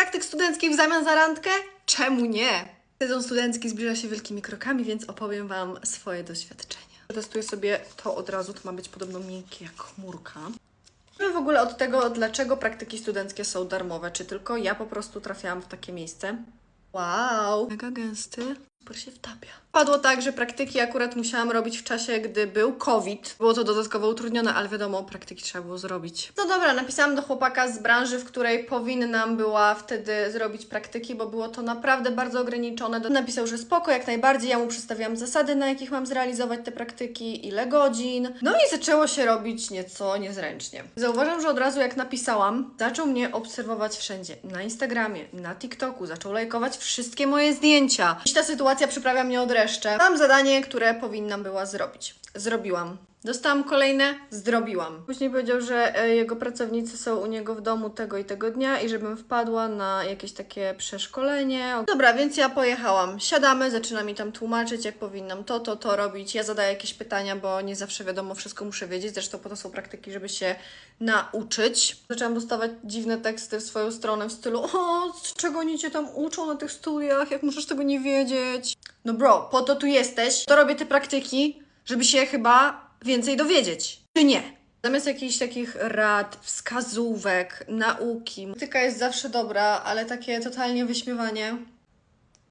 praktyk studenckich w zamian za randkę? Czemu nie? Sezon studencki zbliża się wielkimi krokami, więc opowiem Wam swoje doświadczenia. Testuję sobie to od razu, to ma być podobno miękkie jak chmurka. Zacznijmy w ogóle od tego, dlaczego praktyki studenckie są darmowe. Czy tylko ja po prostu trafiłam w takie miejsce? Wow, mega gęsty. Super się wtapia. Padło tak, że praktyki akurat musiałam robić w czasie, gdy był COVID. Było to dodatkowo utrudnione, ale wiadomo, praktyki trzeba było zrobić. No dobra, napisałam do chłopaka z branży, w której powinnam była wtedy zrobić praktyki, bo było to naprawdę bardzo ograniczone. Napisał, że spoko, jak najbardziej. Ja mu przedstawiłam zasady, na jakich mam zrealizować te praktyki, ile godzin. No i zaczęło się robić nieco niezręcznie. Zauważam, że od razu jak napisałam, zaczął mnie obserwować wszędzie. Na Instagramie, na TikToku, zaczął lajkować wszystkie moje zdjęcia. Dziś ta sytuacja przyprawia mnie od reszty. Mam zadanie, które powinnam była zrobić. Zrobiłam. Dostałam kolejne, zrobiłam. Później powiedział, że e, jego pracownicy są u niego w domu tego i tego dnia i żebym wpadła na jakieś takie przeszkolenie. Dobra, więc ja pojechałam. Siadamy, zaczyna mi tam tłumaczyć, jak powinnam to, to, to robić. Ja zadaję jakieś pytania, bo nie zawsze wiadomo, wszystko muszę wiedzieć. Zresztą po to są praktyki, żeby się nauczyć. Zaczęłam dostawać dziwne teksty w swoją stronę w stylu o, z czego oni cię tam uczą na tych studiach, jak możesz tego nie wiedzieć? No bro, po to tu jesteś, to robię te praktyki, żeby się chyba więcej dowiedzieć. Czy nie? Zamiast jakichś takich rad, wskazówek, nauki. Praktyka jest zawsze dobra, ale takie totalnie wyśmiewanie.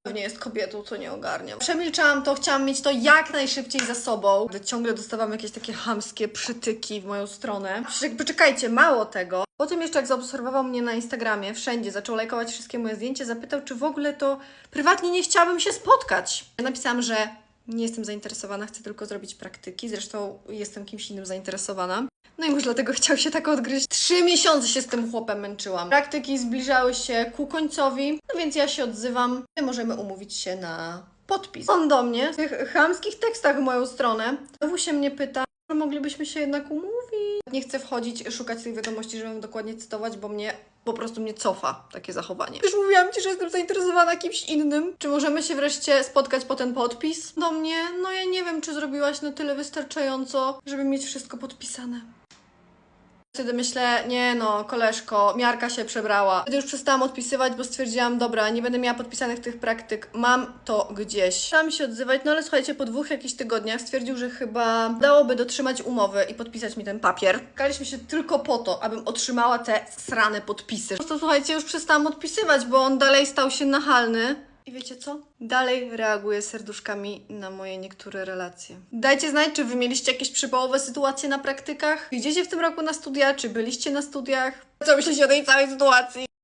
Pewnie jest kobietą, co nie ogarniam. Przemilczałam to, chciałam mieć to jak najszybciej za sobą. Ciągle dostawam jakieś takie hamskie przytyki w moją stronę. Przecież jakby czekajcie, mało tego. Potem jeszcze jak zaobserwował mnie na Instagramie, wszędzie, zaczął lajkować wszystkie moje zdjęcia, zapytał, czy w ogóle to prywatnie nie chciałabym się spotkać. Ja napisałam, że nie jestem zainteresowana, chcę tylko zrobić praktyki. Zresztą jestem kimś innym zainteresowana. No i może dlatego chciał się tak odgryźć. Trzy miesiące się z tym chłopem męczyłam. Praktyki zbliżały się ku końcowi, no więc ja się odzywam. My możemy umówić się na podpis. On do mnie w tych chamskich tekstach w moją stronę. Znowu się mnie pyta, moglibyśmy się jednak umówić. Nie chcę wchodzić, szukać tych wiadomości, żeby ją dokładnie cytować, bo mnie po prostu mnie cofa takie zachowanie. Już mówiłam Ci, że jestem zainteresowana kimś innym. Czy możemy się wreszcie spotkać po ten podpis? Do mnie? No ja nie wiem, czy zrobiłaś na tyle wystarczająco, żeby mieć wszystko podpisane. Wtedy myślę, nie no, koleżko, miarka się przebrała. Wtedy już przestałam odpisywać, bo stwierdziłam, dobra, nie będę miała podpisanych tych praktyk, mam to gdzieś. Chciałam się odzywać, no ale słuchajcie, po dwóch jakichś tygodniach stwierdził, że chyba dałoby dotrzymać umowy i podpisać mi ten papier. Spotkaliśmy się tylko po to, abym otrzymała te srane podpisy. Po prostu słuchajcie, już przestałam odpisywać, bo on dalej stał się nachalny. I wiecie co? Dalej reaguję serduszkami na moje niektóre relacje. Dajcie znać, czy wy mieliście jakieś przypałowe sytuacje na praktykach? Idziecie w tym roku na studia, czy byliście na studiach? Co myślicie o tej całej sytuacji?